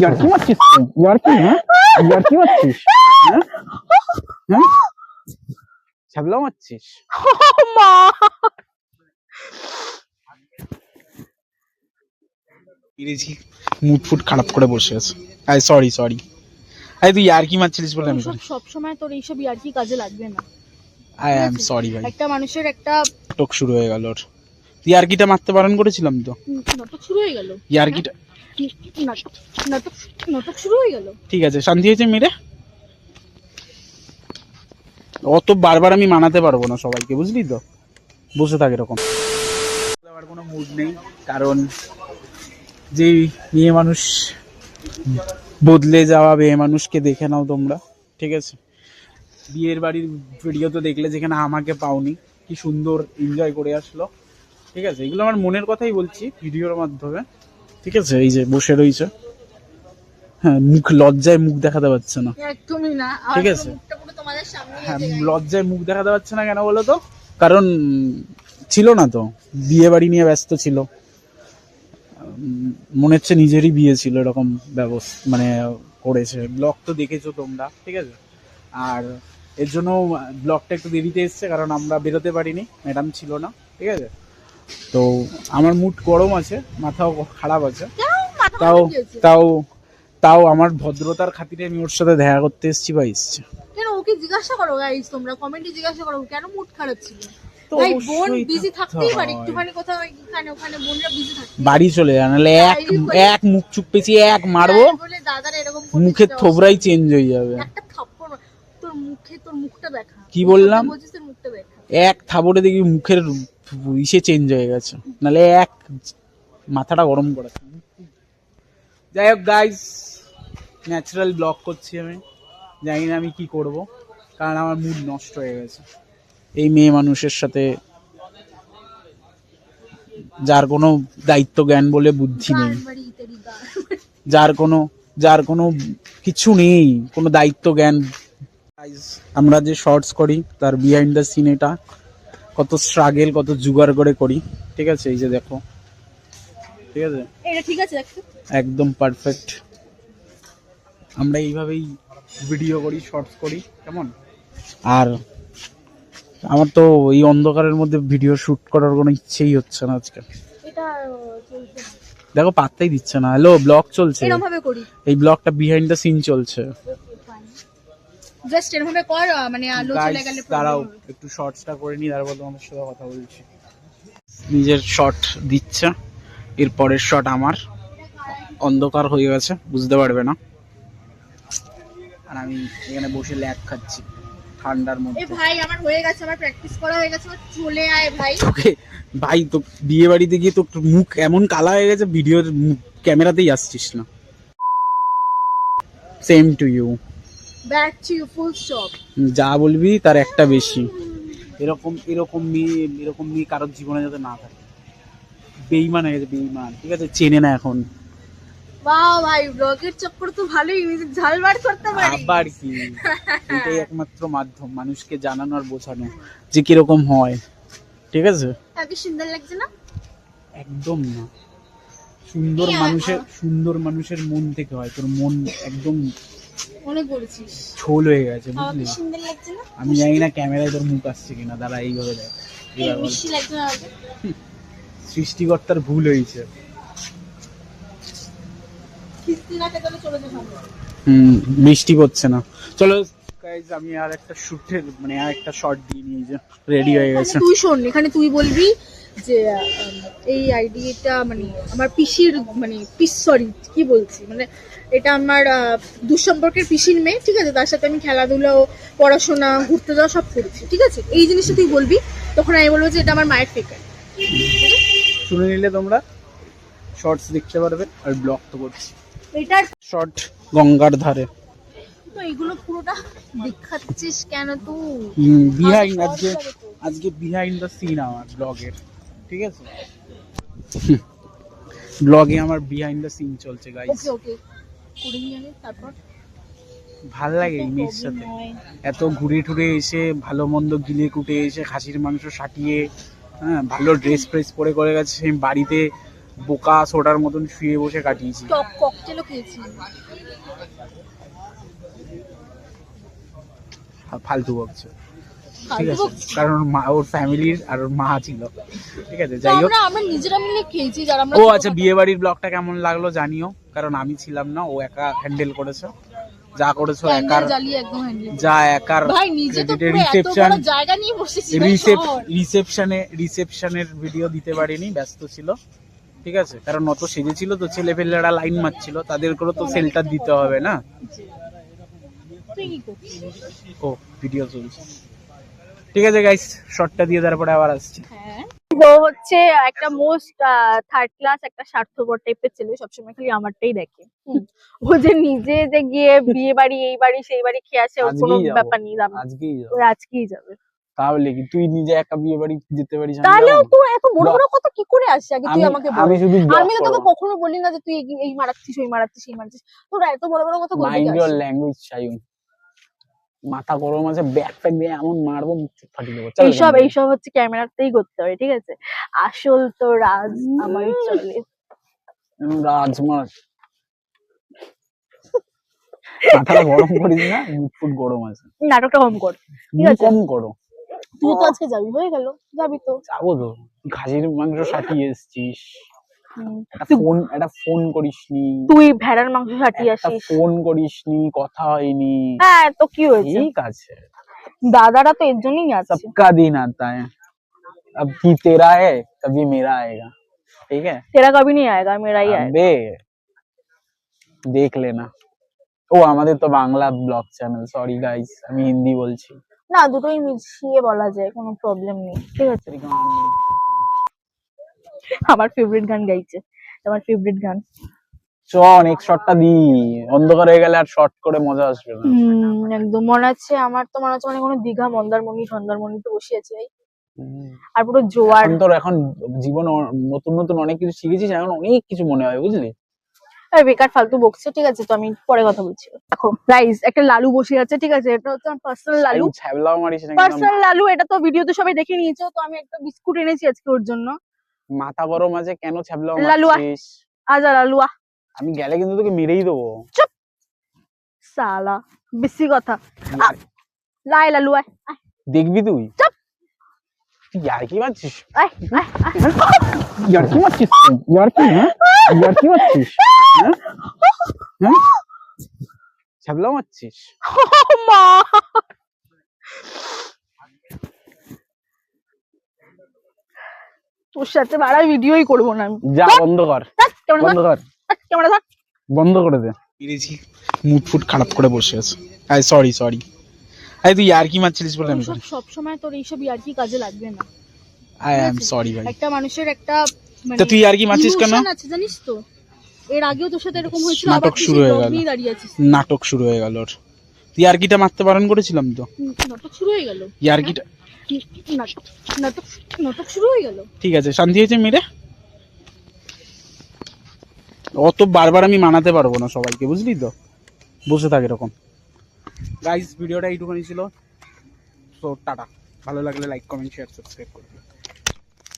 ইয়ার্কি মারছিস তো ইয়ার্কি হ্যাঁ ইয়ার্কি মারছিস হ্যাঁ ছ্যাবলা মারছিস মা ইরেজি মুড ফুড খারাপ করে বসে আছে। আই সরি সরি আই তুই ইয়ার্কি মারছিলিস বলে আমি সব সময় তোর এইসব ইয়ার্কি কাজে লাগবে না। আই এম সরি ভাই। একটা মানুষের একটা টক শুরু হয়ে গেল ওর। ইয়ার্কিটা মারতে বারণ করেছিলাম তো? শুরু হয়ে গেল। ইয়ার্কিটা ঠিক আছে, শান্তি হয়েছে মেরে? অত বারবার আমি মানাতে পারব না সবাইকে, বুঝলি তো? বসে থাকে এরকম। আমার কোনো মুড নেই, কারণ যে মেয়ে মানুষ বদলে যাওয়া মেয়ে মানুষকে দেখে নাও তোমরা, ঠিক আছে? বিয়ের বাড়ির ভিডিও তো দেখলে যেখানে আমাকে পাওনি, কি সুন্দর এনজয় করে আসলো, ঠিক আছে? এগুলো আমার মনের কথাই বলছি ভিডিওর মাধ্যমে। ঠিক আছে এই যে বসে রয়েছে। হ্যাঁ মুখ লজ্জায় মুখ দেখাতে পারছে না। একদমই না ঠিক আছে। হ্যাঁ লজ্জায় মুখ দেখাতে পারছে না কেন বলো তো? কারণ ছিল না তো বিয়ে বাড়ি নিয়ে ব্যস্ত ছিল। মনে হচ্ছে নিজেরই বিয়ে ছিল এরকম ব্যবস্থা মানে করেছে। ব্লগ তো দেখেছ তোমরা ঠিক আছে? আর এর জন্য ব্লগটা একটু দেরিতে এসছে কারণ আমরা বেরোতে পারিনি ম্যাডাম ছিল না ঠিক আছে? তো আমার মুড গরম আছে মাথাও খারাপ আছে। তাও তাও তাও আমার ভদ্রতার খাতিরে আমি ওর সাথে দেখা করতে এসেছি বা এসছে। কেন ওকে জিজ্ঞাসা করো গাইস তোমরা কমেন্টে জিজ্ঞাসা করো কেন মুড খারাপ ছিল? তো বোন বিজি থাকতেই পারে একটুখানি কোথাও এখানে ওখানে বোনরা বিজি থাকে। বাড়ি চলে যায় নাহলে এক এক মুখ চুপ পেঁচিয়ে এক মারবো। বলে দাদার এরকম মুখের থোবরাই চেঞ্জ হয়ে যাবে। একটা থাপ্পড় তোর মুখে তোর মুখটা দেখা কি বললাম? দেখা এক থাবড়ে দেখবি মুখের ইসে চেঞ্জ হয়ে গেছে। নাহলে এক মাথাটা গরম করে। যাই হোক গাইজ ন্যাচারাল ব্লগ করছি আমি। জানি না আমি কি করব কারণ আমার মুড নষ্ট হয়ে গেছে। এই মেয়ে মানুষের সাথে যার কোনো দায়িত্ব জ্ঞান বলে বুদ্ধি নেই। যার কোনো যার কোনো কিছু নেই কোনো দায়িত্ব জ্ঞান। আমরা যে শর্টস করি তার বিহাইন্ড দ্য সিন এটা। কত স্ট্রাগেল কত জুগার করে করি। ঠিক আছে? এই যে দেখো। ঠিক আছে? এটা ঠিক আছে একদম পারফেক্ট আমরা এইভাবেই ভিডিও করি শর্টস করি কেমন? আর আমার তো এই অন্ধকারের মধ্যে ভিডিও শুট করার কোনো ইচ্ছেই হচ্ছে না আজকে। এটা দেখো পাত্তাই দিচ্ছে না। হ্যালো ব্লগ চলছে। এই ব্লগটা বিহাইন্ড দ্য সিন চলছে। জাস্ট এরকম কর মানে আলো চলে গেলে দাঁড়াও একটু শর্টসটা করে নি তারপর তোমাদের সাথে কথা বলছি। নিজের শট দিচ্ছে এর পরের শট আমার। অন্ধকার হয়ে গেছে বুঝতে পারবে না। আর আমি এখানে বসে ল্যাগ খাচ্ছি ঠান্ডার এ মধ্যে ভাই আমার হয়ে গেছে আমার প্র্যাকটিস করা হয়ে গেছে চলে আয় ভাই। তোকে ভাই তো বিয়ে বাড়িতে গিয়ে তো মুখ এমন কালা হয়ে গেছে ভিডিওর ক্যামেরাতেই আসছিস না। Same to you back to you full stop যা বলবি তার একটা বেশি। এরকম এরকম মেয়ে এরকম মেয়ে কারোর জীবনে যাতে না থাকে। বেইমান হয়ে গেছে বেইমান। ঠিক আছে চেনে না এখন। বাহ ভাই ব্লগের চক্কর তো ভালোই নিজের ঝাল বার করতে পারি। আবার কি? এটাই একমাত্র মাধ্যম মানুষকে জানানো আর বোঝানো যে কীরকম হয়। ঠিক আছে? তাকে সুন্দর লাগছে না? একদম না। সুন্দর মানুষের সুন্দর মানুষের মন থেকে হয়। তোর মন একদম করেছিস। ছোল হয়ে গেছে বুঝলি? সুন্দর লাগছে না? আমি জানি না ক্যামেরায় তোর মুখ আসছে কিনা দাঁড়া এইভাবে দেখ। মিষ্টি লাগছে না সৃষ্টিকর্তার ভুল হয়েছে। হুম বৃষ্টি পড়ছে না। চলো গাইজ আমি আর একটা শুটের মানে আর একটা শর্ট দিয়ে নিয়ে যে রেডি হয়ে গেছে। তুই শোন এখানে তুই বলবি যে এই আইডিটা মানে আমার পিসির মানে পিস সরি কি বলছি? মানে এটা আমার দুঃসম্পর্কের পিসির মেয়ে ঠিক আছে? তার সাথে আমি খেলাধুলা পড়াশোনা ঘুরতে যাওয়া সব করেছি ঠিক আছে? এই জিনিসটা তুই বলবি তখন আমি বলব যে এটা আমার মায়ের ফেকার শুনে নিলে তোমরা শর্টস দেখতে পারবে আর ব্লগ তো করছি। এটার শর্ট গঙ্গার ধারে। তো এগুলো পুরোটা দেখাচ্ছিস কেন তুই? বিহাইন্ড আজকে। আজকে বিহাইন্ড দ্য সিন আমার ব্লগের ঠিক আছে? ব্লগে আমার বিহাইন্ড দ্য সিন চলছে গাইজ ওকে ওকে করে নিয়ে আনে তারপর? ভালো লাগে এই মেয়ের সাথে। এত ঘুরে টুরে এসে ভালো মন্দ গিলে কুটে এসে খাসির মাংস সাটিয়ে হ্যাঁ ভালো ড্রেস ফ্রেস পরে করে গেছে সেই বাড়িতে বোকা সোডার মতন শুয়ে বসে কাটিয়েছি। টক ককটেলও খেয়েছি। ফালতু বকছে ঠিক আছে? কারণ ওর মা ওর ফ্যামিলির আর ওর মা ছিল। ঠিক আছে? যাই হোক। আমরা আমরা নিজেরা মিলে খেয়েছি যারা আমরা ও আচ্ছা বিয়ে বাড়ির ব্লগটা কেমন লাগল জানিও কারণ আমি ছিলাম না ও একা হ্যান্ডেল করেছে। যা করেছ একার যা একার ভাই নিজে তো এত রিসেপশন বড় জায়গা নিয়ে বসেছি ভাই, রিসেপশনে রিসেপশনের ভিডিও দিতে পারিনি ব্যস্ত ছিল। ঠিক আছে? কারণ অত সেজেছিল তো ছেলে পেলেরা লাইন মারছিল তাদের করে তো সেলটার দিতে হবে না? ও ভিডিও চলছে ঠিক আছে গাইস শর্টটা দিয়ে তারপরে আবার আসছি। হ্যাঁ। ও হচ্ছে একটা মোস্ট থার্ড ক্লাস একটা স্বার্থপর টাইপের ছেলে সবসময় খালি আমারটাই দেখে। ও যে নিজে যে গিয়ে বিয়ে বাড়ি এই বাড়ি সেই বাড়ি খেয়ে আসে ওর কোনো ব্যাপার নেই দাম। আজকেই ও আজকেই যাবে। তাহলে কি তুই নিজে একা বিয়ে বাড়ি যেতে পারিস যাব? তো এত বড় বড় কথা কি করে আসছে? আগে তুই আমাকে বল। আমি শুধু আমি তো তোকে কখনো বলি না যে তুই এই- মারাচ্ছিস ওই মারাচ্ছিস এই মারাচ্ছিস। তোরা এত বড় বড় কথা বলতে মাইন্ড ইওর ল্যাঙ্গুয়েজ চাইুন মাথা গরম আছে ব্যাক প্যাক দিয়ে এমন মারবো মুখ চুপ ফাটিয়ে দেবো এইসব এইসব হচ্ছে ক্যামেরাতেই করতে হবে ঠিক আছে? আসল তো রাজ আমারই চলে। রাজমার। মাথাটা গরম করিস না মুখ ফুট গরম আছে। নাটকটা কম কর ঠিক আছে। কম করো। তুই তো আজকে যাবি হয়ে গেল যাবি তো। যাব তো। খাসির মাংস সাটিয়ে এসছিস। একটা ফোন একটা ফোন করিসনি তুই ভেড়ার মাংস ছাটিয়ে একটা আসিস ফোন করিসনি কথা হয়নি হ্যাঁ তো কি হয়েছে ঠিক আছে দাদারা তো এর জন্যই আছে सबका दिन आता है अब की तेरा है तभी मेरा आएगा ठीक है তেরা কবি नहीं आएगा मेरा ही आएगा अबे देख लेना ও আমাদের তো Bangla blog channel sorry guys আমি হিন্দি বলছি না দুটোই মিশিয়ে বলা যায় কোনো প্রবলেম নেই ঠিক আছে আমার ফেভারিট গান গাইছে। আমার ফেভারিট গান? চ নেক্সট শটটা দি। অন্ধকার হয়ে গেলে আর শর্ট করে মজা আসবে না। একদম। মনে আছে আমার তো মনে হচ্ছে মানে কোনো দীঘা মন্দারমণি সন্দারমণিতে বসে আছে এই। আর পুরো জোয়ার। তোর এখন জীবন নতুন নতুন অনেক কিছু শিখেছিস এখন অনেক কিছু মনে হয় বুঝলি? এই বেকার ফালতু বকছে ঠিক আছে তো আমি পরে কথা বলছি। দেখো গাইস একটা লালু বসে আছে ঠিক আছে এটা হচ্ছে পার্সোনাল লালু। পার্সোনাল লালু এটা তো ভিডিওতে সবাই দেখে নিয়েছো তো আমি একটা বিস্কুট এনেছি আজকে ওর জন্য। মাথা গরম আছে কেন ছ্যাবলাও লালু আয়। মারছিস? আজা লালু আহ আমি গেলে কিন্তু তোকে মেরেই দেবো। সালা বেশি কথা। লাই। লালু আয় আয়, দেখবি তুই? চুপ। ইয়ার্কি মারছিস? আয় আয়। মারছিস? ইয়ার্কি হ্যাঁ? ইয়ার্কি মারছিস? হ্যাঁ? হ্যাঁ? মারছিস? মা। তোর সাথে বাড়া ভিডিওই করব না আমি। যা বন্ধ কর। বন্ধ কর। ক্যামেরা ধর বন্ধ করে দে। মেরেছি মুড ফুট খারাপ করে বসে আছে। আই সরি সরি আই তুই ইয়ার্কি মারছিলিস বলে আমি সব সময় তোর এইসব ইয়ার্কি কাজে লাগবে না। আই এম সরি ভাই। একটা মানুষের একটা মানে তা তুই ইয়ার্কি মারছিস কেন? আছে জানিস তো? এর আগেও তোর সাথে এরকম হয়েছিল নাটক শুরু হয়ে গেল। নাটক শুরু হয়ে গেল ওর। তুই ইয়ার্কিটা মারতে বারণ করেছিলাম তো? নাটক শুরু হয়ে গেল। ইয়ার্কিটা নাটক শুরু হয়ে গেল। ঠিক আছে, শান্তি হয়েছে মেরে অত বারবার আমি মানাতে পারব না সবাইকে, বুঝলি তো? বসে এরকম। ভিডিওটা ছিল। টাটা। ভালো লাগলে লাইক কমেন্ট শেয়ার সাবস্ক্রাইব করবে